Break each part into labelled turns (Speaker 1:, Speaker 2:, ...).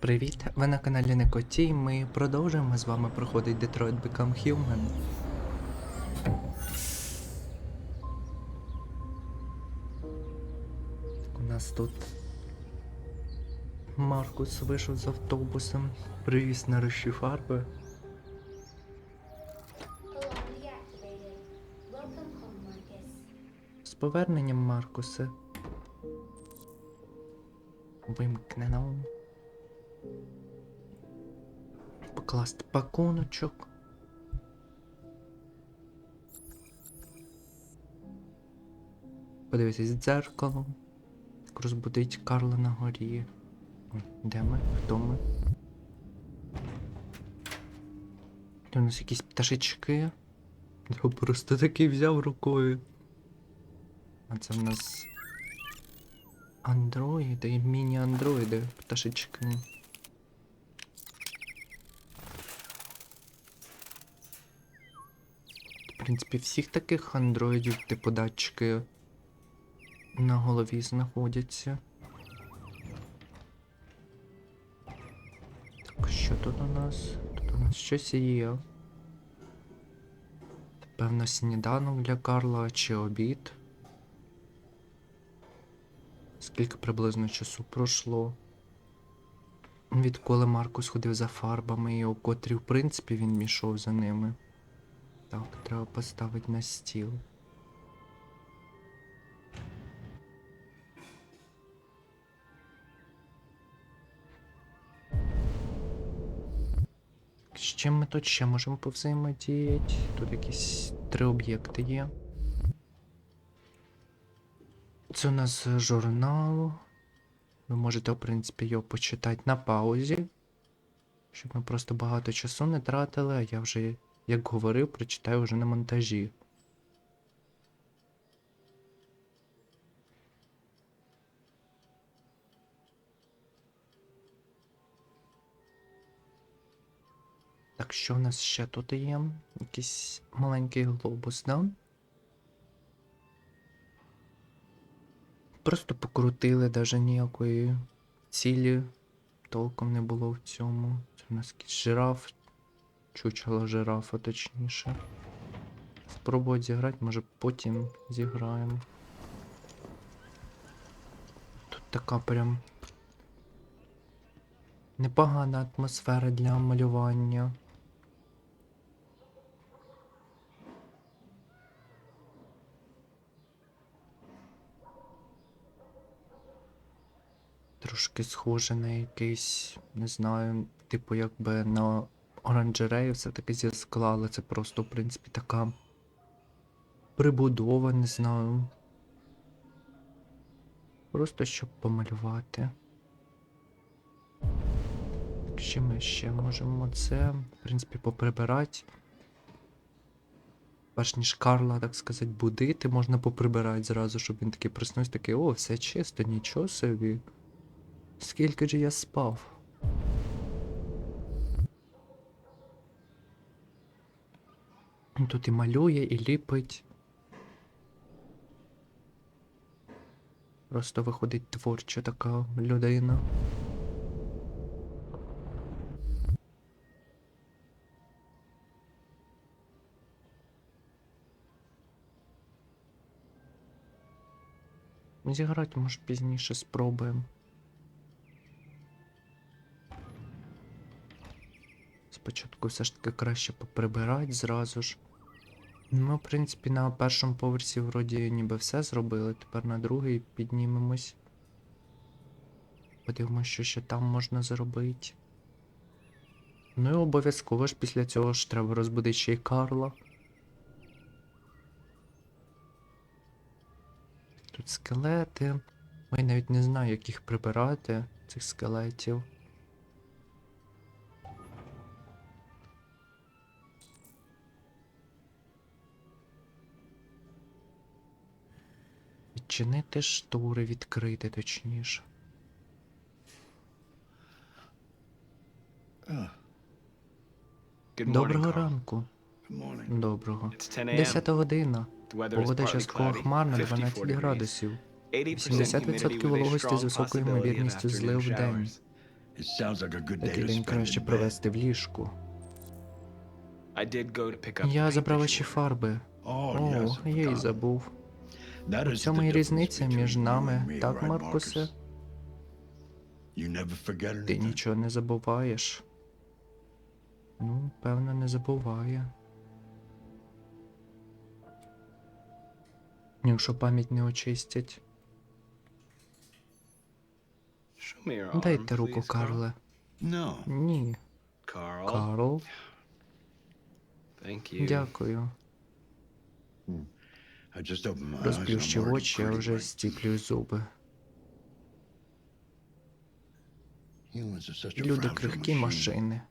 Speaker 1: Привіт! Ви на каналі Некоті, і ми продовжуємо з вами проходити Detroit Become Human. У нас тут Маркус вийшов з автобусом, привіз нарешті фарби. З поверненням Маркуса. Вимкнено. Покласти пакуночок. Подивитись в дзеркало. Розбудить Карла на горі. Де ми? Хто ми? Тут у нас якісь пташечки. Я просто такий взяв рукою. А це в нас андроїди, міні-андроїди, пташечки. Принципі, всіх таких андроїдів, типу датчики на голові знаходяться. Так, що тут у нас? Тут у нас щось є. Певно, сніданок для Карла чи обід. Скільки приблизно часу пройшло? Відколи Маркус ходив за фарбами і у котрі, в принципі, він мішов за ними. Так, треба поставити на стіл. З чим ми тут ще можемо повзаємодіяти? Тут якісь три об'єкти є. Це у нас журнал. Ви можете, в принципі, його почитати на паузі. Щоб ми просто багато часу не тратили, а я вже, як говорив, прочитаю вже на монтажі. Так, що в нас ще тут є? Якийсь маленький глобус, да? Просто покрутили, даже ніякої цілі толком не було в цьому. Це у нас якийсь жираф. Чучело жирафа, точніше. Спробувати зіграти, може потім зіграємо. Тут така прям непогана атмосфера для малювання. Трошки схоже на якийсь, не знаю, типу якби на оранжерею все-таки зі скла, але це просто, в принципі, така прибудова, не знаю. Просто щоб помалювати. Що ми ще можемо це, в принципі, поприбирати. Перш ніж Карла, так сказати, будити, можна поприбирати зразу, щоб він такий проснувся, такий, о, все чисто, нічого собі. Скільки ж я спав? Тут і малює, і ліпить. Просто виходить творча така людина. Зіграти, може, пізніше спробуємо. Спочатку все ж таки краще поприбирати зразу ж. Ми, в принципі, на першому поверсі вроді ніби все зробили, тепер на другий піднімемось. Подивимось, що ще там можна зробити. Ну і обов'язково ж після цього ж треба розбудити ще й Карла. Тут скелети. Ой, навіть не знаю, як їх прибирати, цих скелетів. Відчинити штори, відкрити точніше. Доброго ранку. Доброго.
Speaker 2: It's 10 a.m.
Speaker 1: 10 година. Погода частково хмарна
Speaker 2: 50
Speaker 1: 12
Speaker 2: degrees.
Speaker 1: градусів.
Speaker 2: 80% humidity
Speaker 1: 70%
Speaker 2: with a
Speaker 1: вологості з високою ймовірністю злив в день. Такий день краще провести в ліжку. Я забрав
Speaker 2: ordered.
Speaker 1: фарби.
Speaker 3: Oh,
Speaker 1: О, я
Speaker 3: forgot.
Speaker 1: забув.
Speaker 3: Is
Speaker 1: цьому і різниця між нами, так, Маркусе? Ти нічого не забуваєш. Ну, певно, не забуває. Якщо пам'ять не очистять. Дайте руку. Карле. Ні. Карл, дякую. Розплющив очі, я вже стіплюю зуби. Люди крихкі машини.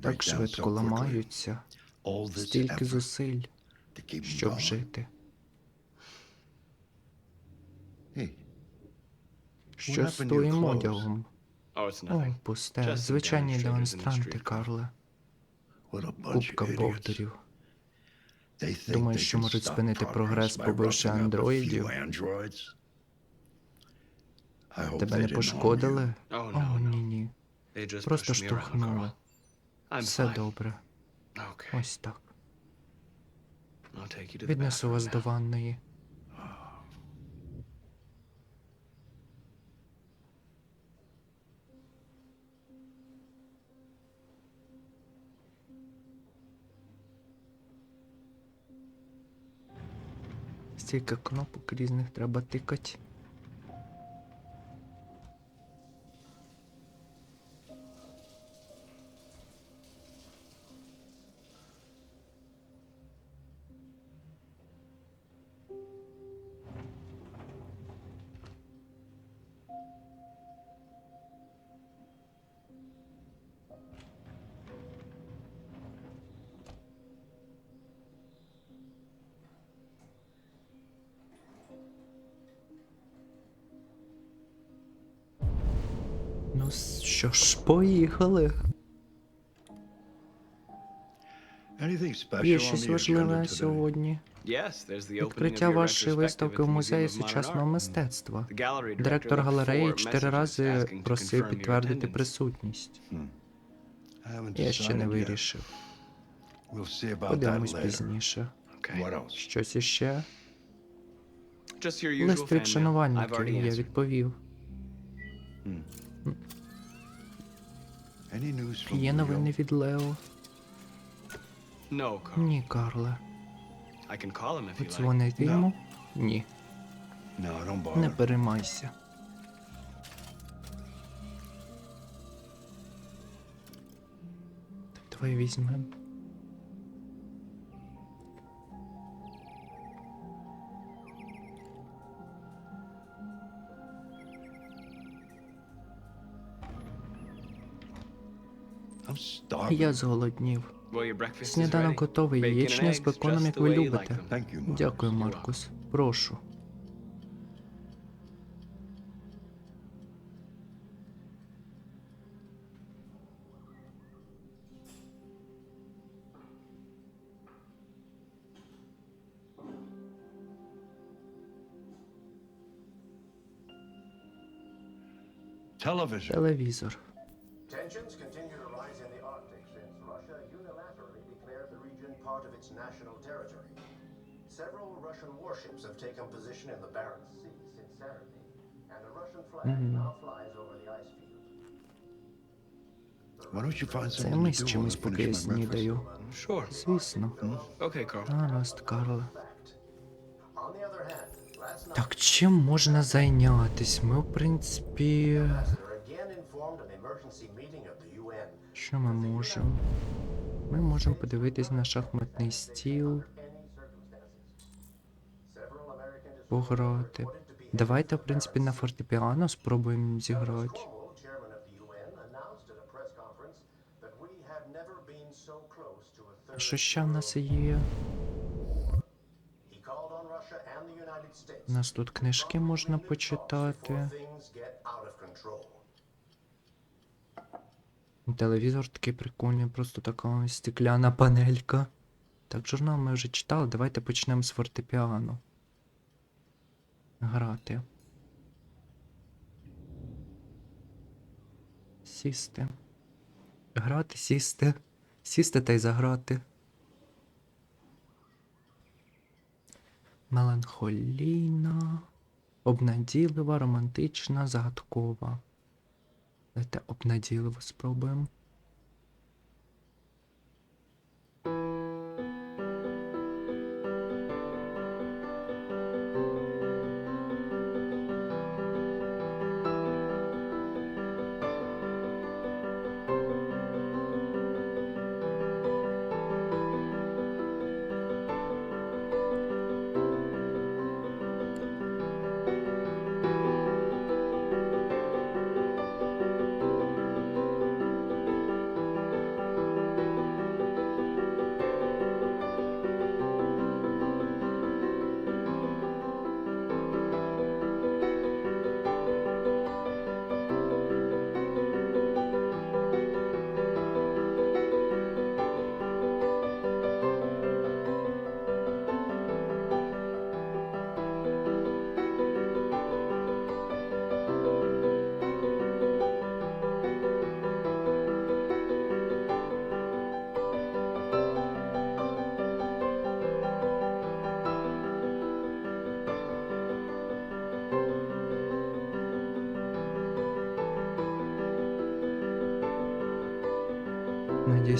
Speaker 1: Так швидко ламаються. Стільки зусиль, щоб жити. Що з твоїм одягом?
Speaker 2: Oh,
Speaker 1: О, пусте. Звичайні демонстранти. Карле. Купка бовдурів.
Speaker 3: They
Speaker 1: що можуть спинити прогрес, побивши андроїдів? Тебе не пошкодили?
Speaker 2: Oh,
Speaker 1: О.
Speaker 2: They just
Speaker 1: Просто штовхнули. Все добре. Ось так. Віднесу вас до ванної. Стільки кнопок різних треба тикати. Ну що ж, поїхали. Є щось важливе сьогодні. Відкриття вашої виставки в музеї сучасного мистецтва. Директор галереї чотири рази просив підтвердити присутність. Я ще не вирішив. Подивимось пізніше. Щось іще. Лист від шанувальників, я відповів. Є новини від Лео? Ні, Карле. Подзвонити йому? Ні. Не переймайся. Давай візьмем. Я зголоднів. Сніданок готовий, яєчня з беконом, як ви любите. Дякую, Маркус. Прошу. Телевізор.
Speaker 4: Warships have taken position in the Barents Sea since Saturday, and a Russian flag now flies over the ice field.
Speaker 3: Why don't you find something
Speaker 1: Займись
Speaker 3: to do while I
Speaker 1: чимось, поки я
Speaker 3: finish my breakfast?
Speaker 1: снідаю.
Speaker 2: Sure.
Speaker 1: Звісно.
Speaker 2: Okay, Carl.
Speaker 1: Гаразд, Карле.
Speaker 4: Fact. On the other hand, last night,
Speaker 1: Так чим можна зайнятись? Ми, в принципі.
Speaker 4: Ambassador again informed an emergency meeting of the UN.
Speaker 1: Що ми можемо? Ми можемо подивитись на шахматний стіл, пограти. Давайте, в принципі, на фортепіано спробуємо зіграти. Що ще в нас є? У нас тут книжки можна почитати. Телевізор такий прикольний, просто така стекляна панелька. Так, журнал ми вже читали, давайте почнемо з фортепіано. Грати. Сісти. Грати, сісти. Сісти та й заграти. Меланхолійна, обнадійлива, романтична, загадкова. Давайте обнадійливо спробуємо.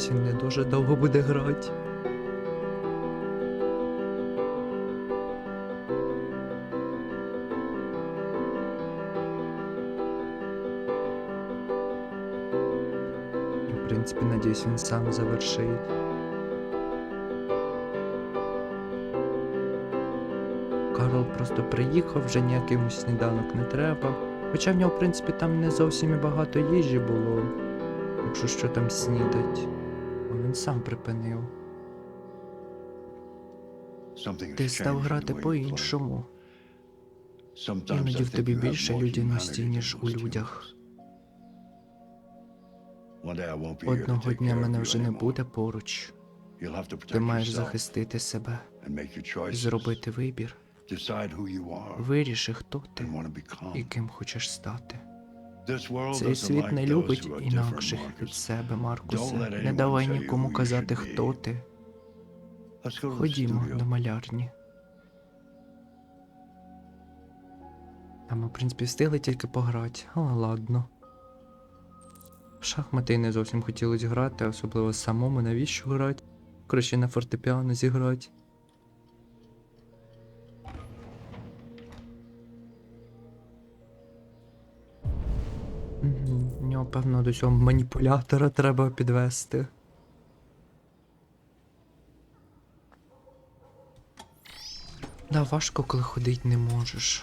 Speaker 1: Він не дуже довго буде грати. І, в принципі, надіюсь, він сам завершить. Карл просто приїхав, вже ніякий йому сніданок не треба. Хоча в нього, в принципі, там не зовсім і багато їжі було. Якщо що там снідать. Він сам припинив. Ти став грати по-іншому. Іноді в тобі більше людяності, ніж у людях. Одного дня мене вже не буде поруч. Ти маєш захистити себе,
Speaker 3: choices.
Speaker 1: зробити вибір. Виріши, хто ти і ким хочеш стати. Цей світ не любить інакших від себе, Маркусе. Не давай нікому казати, хто ти. Ходімо до малярні. А ми, в принципі, встигли тільки пограти, але ладно. В шахмати не зовсім хотілося грати, особливо самому навіщо грати. Краще на фортепіано зіграти. Певно, до цього маніпулятора треба підвести. Да, важко, коли ходить не можеш.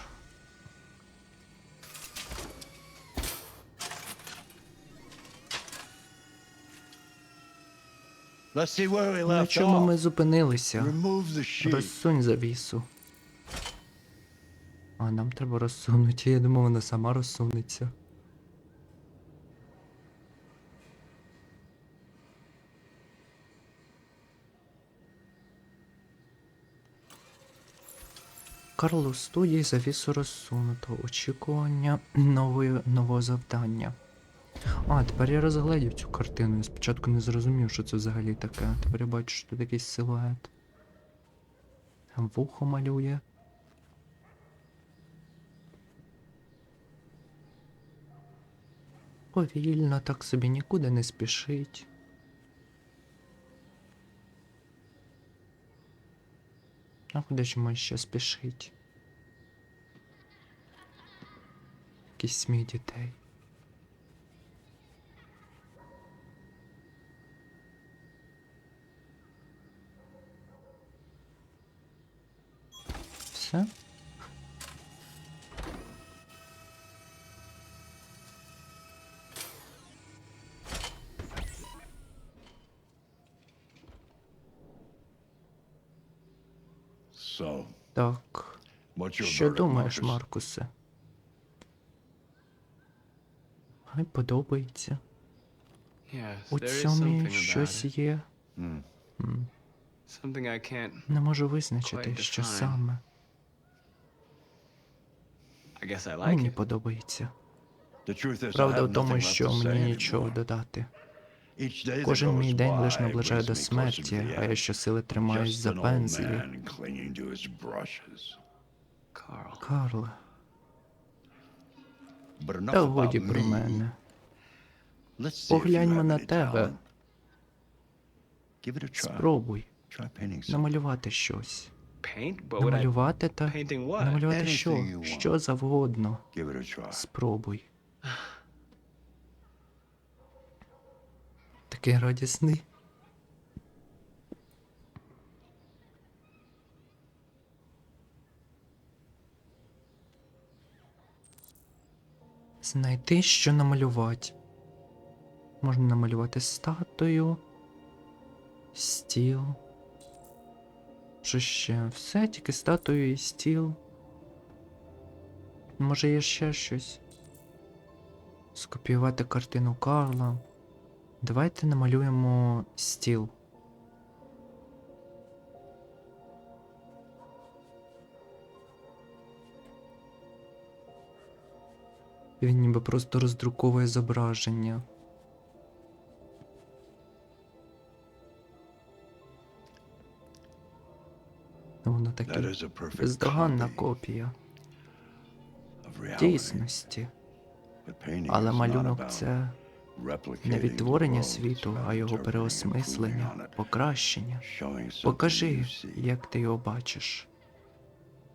Speaker 1: На чому ми зупинилися? Розсунь завісу. А, нам треба розсунути. Я думав, вона сама розсунеться. Карл у студії завісу розсунуто. Очікування нової, нового завдання. А, тепер я розгледів цю картину. Я спочатку не зрозумів, що це взагалі таке. Тепер я бачу, що тут якийсь силует. Вухо малює. Повільно, так собі нікуди не спішить. А куди ж ми ще спішить? Якісь смій дітей. Все? Так. Що думаєш? Маркусе? Ай, подобається. У цьому щось є.
Speaker 3: Hmm.
Speaker 1: Не можу визначити, що саме. Мені подобається. Правда в тому, що мені нічого додати. Кожен мій день
Speaker 3: by
Speaker 1: лиш наближає до смерті, а я щосили тримаюсь за пензлі. Карл, та годі про мене. Погляньмо на тебе. Спробуй намалювати щось. Намалювати та намалювати що? Що завгодно. Спробуй. Такий радісний. Знайти, що намалювати. Можна намалювати статую, стіл. Що ще? Все, тільки статую і стіл. Може є ще щось. Скопіювати картину Карла. Давайте намалюємо стіл. Він ніби просто роздруковує зображення. Воно таке бездоганна копія дійсності. Але малюнок це не відтворення світу, а його переосмислення, покращення. Покажи, як ти його бачиш.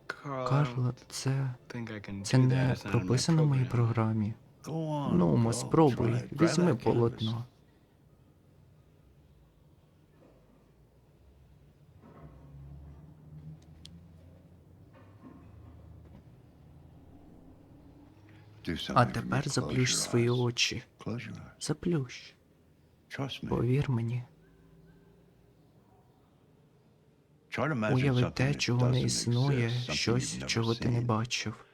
Speaker 2: Carl, I
Speaker 1: Карл,
Speaker 2: don't
Speaker 1: це, це не прописано в моїй програмі. Ну, мо
Speaker 3: go,
Speaker 1: спробуй, візьми полотно. А тепер заплющ свої очі. Заплющ. Повір мені. Уяви те, чого не існує, щось, чого ти не бачив.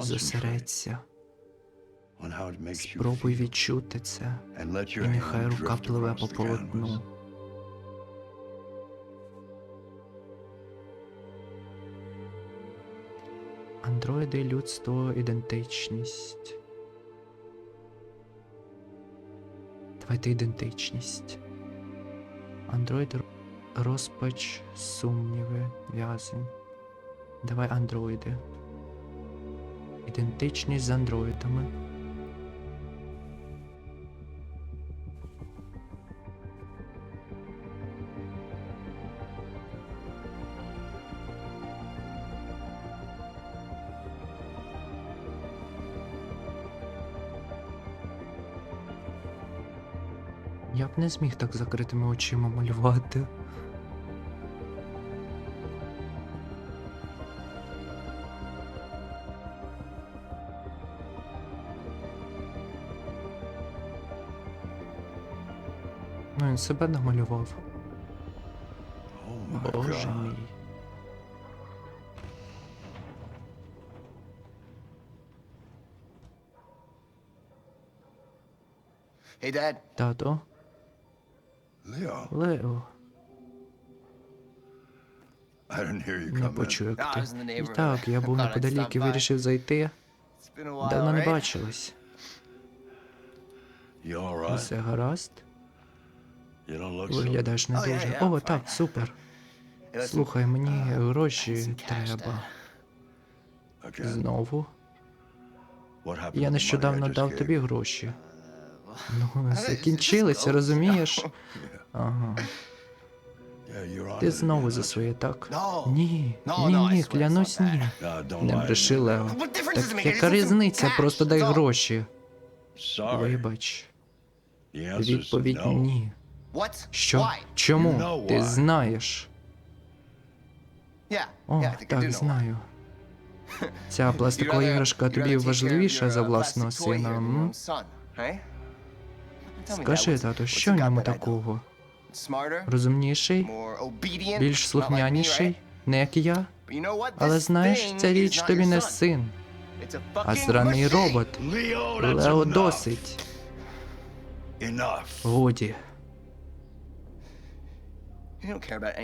Speaker 1: Зосередься. Спробуй відчути це. І нехай рука пливе по полотну. Андроїди людство ідентичність. Давайте ідентичність. Андроїд розпач, сумніви, в'язень. Давай андроїди. Ідентичність з андроїдами. Я б не зміг так закритими очима малювати. Ну, він себе намалював.
Speaker 3: Oh
Speaker 1: Боже
Speaker 3: God.
Speaker 1: мій.
Speaker 5: Hey, Dad.
Speaker 1: Тато, Лео,
Speaker 3: I didn't hear you
Speaker 1: не почув, як
Speaker 5: Ah, I
Speaker 1: ти.
Speaker 5: was in the
Speaker 1: І
Speaker 5: neighborhood.
Speaker 1: так, я був неподалік і вирішив зайти.
Speaker 5: It's been a while,
Speaker 1: Давно не бачились. Усе гаразд?
Speaker 3: You don't look so.
Speaker 1: Виглядаєш не
Speaker 5: Oh,
Speaker 1: дуже. О, так, супер. Слухай, мені
Speaker 5: uh,
Speaker 1: гроші
Speaker 5: some cash,
Speaker 1: треба. Знову.
Speaker 3: What happened to
Speaker 1: Я нещодавно дав тобі гроші. Ну, закінчилися, розумієш? Ага. Ти знову за своє, так? Ні, ні, ні, клянусь, ні. Не бреши. Лео. Так яка різниця? Просто дай гроші. Вибач. Відповідь ні. Що? Чому? Ти знаєш. О, так, знаю. Ця пластикова іграшка тобі важливіша за
Speaker 5: uh,
Speaker 1: власного сина. м? Скажи,
Speaker 5: what's
Speaker 1: що в ньому такого? Розумніший? Більш слухняніший? Не як я? Але знаєш, ця річ тобі не син, а
Speaker 5: machine.
Speaker 1: робот. Лео, досить. Годі.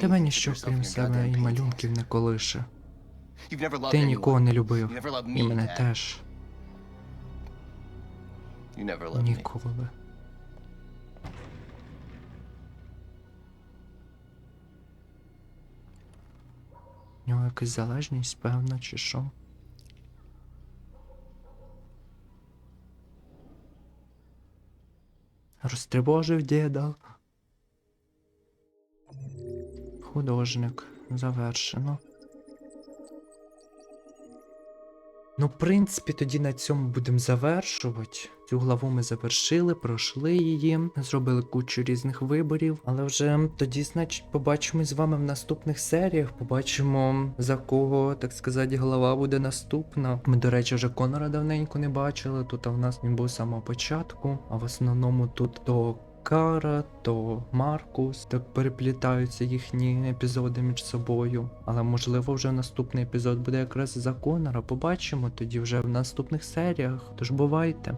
Speaker 1: Тебе ніщо крім себе і малюнків не колише. Ти нікого не любив. І мене теж. Ніколи. У нього якась залежність, певна, чи що? Розтривожив діда. Художник. Завершено. Ну, в принципі, тоді на цьому будемо завершувати. Цю главу ми завершили, пройшли її, зробили кучу різних виборів. Але вже тоді, значить, побачимось з вами в наступних серіях. Побачимо, за кого, так сказати, глава буде наступна. Ми, до речі, вже Конора давненько не бачили. Тут а в нас він був з самого початку, а в основному тут то Кара, то Маркус, так переплітаються їхні епізоди між собою. Але можливо вже наступний епізод буде якраз за Конора. Побачимо тоді вже в наступних серіях. Тож бувайте.